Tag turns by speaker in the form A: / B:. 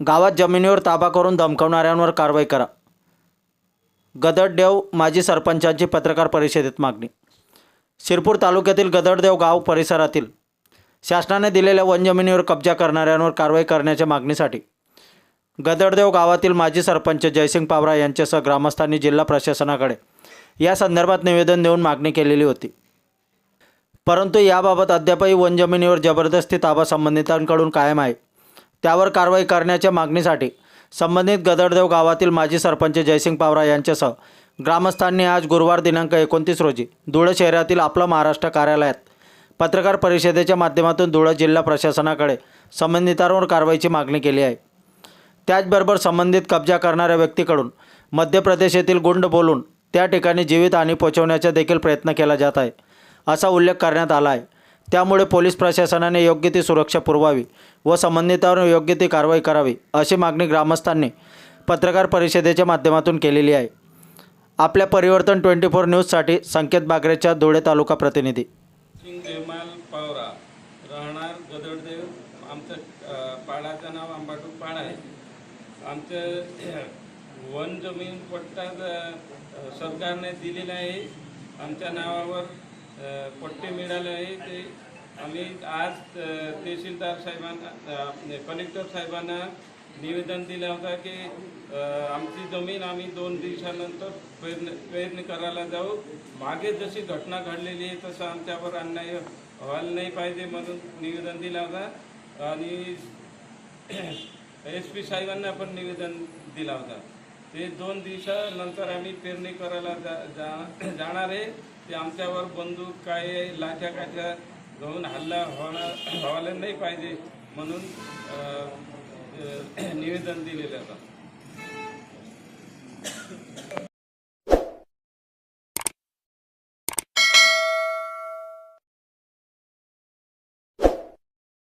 A: गावात जमिनीवर ताबा करून धमकावणाऱ्यांवर कारवाई करा. गदडदेव माजी सरपंचांची पत्रकार परिषदेत मागणी. शिरपूर तालुक्यातील गदडदेव गाव परिसरातील शासनाने दिलेल्या वनजमिनीवर कब्जा करणाऱ्यांवर कारवाई करण्याच्या मागणीसाठी गदडदेव गावातील माजी सरपंच जयसिंग पावरा यांच्यासह ग्रामस्थांनी जिल्हा प्रशासनाकडे या संदर्भात निवेदन देऊन मागणी केलेली होती. परंतु याबाबत अद्यापही वनजमिनीवर जबरदस्ती ताबा संबंधितांकडून कायम आहे. त्यावर कारवाई करण्याच्या मागणीसाठी संबंधित गदडदेव गावातील माजी सरपंच जयसिंग पावरा यांच्यासह ग्रामस्थांनी आज गुरुवार दिनांक एकोणतीस रोजी धुळे शहरातील आपलं महाराष्ट्र कार्यालयात पत्रकार परिषदेच्या माध्यमातून धुळे जिल्हा प्रशासनाकडे संबंधितांवर कारवाईची मागणी केली आहे. त्याचबरोबर संबंधित कब्जा करणाऱ्या व्यक्तीकडून मध्य प्रदेश येथील गुंड बोलून त्या ठिकाणी जीवितहानी पोचवण्याचा देखील प्रयत्न केला जात आहे असा उल्लेख करण्यात आला आहे. त्यामुळे पोलीस प्रशासनाने योग्य ती सुरक्षा पुरवावी व संबंधितांवर योग्य ती कारवाई करावी अशी मागणी ग्रामस्थांनी पत्रकार परिषदेच्या माध्यमातून केलेली आहे. आपल्या परिवर्तन ट्वेंटी फोर न्यूजसाठी संकेत बागरेच्या धुळे तालुका प्रतिनिधी.
B: जयमाल पावरा राहणार गदडदेव आमचं पाडाचं नाव आंबाटू पाडा आहे. आमचं वन जमीन पट्टा सरकारने दिलेला आहे. आमच्या नावावर पट्टे मिळाले आहे ते. आम्ही आज तहसीलदार साहेबांना कलेक्टर साहेबांना निवेदन दिलं होतं की आमची जमीन आम्ही दोन दिवसानंतर पेरणी पेरणी करायला जाऊ. मागे जशी घटना घडलेली आहे तसं आमच्यावर अन्याय व्हायला नाही पाहिजे म्हणून निवेदन दिला होता. आणि एस पी साहेबांना पण निवेदन दिला होता. ते दोन दिवसानंतर आम्ही पेरणी करायला जा जा जाणार आहे. ते आमच्यावर बंदूक काय लाच्या काच्या घेऊन हल्ला होणार व्हायला नाही पाहिजे म्हणून निवेदन दिलेलं होतं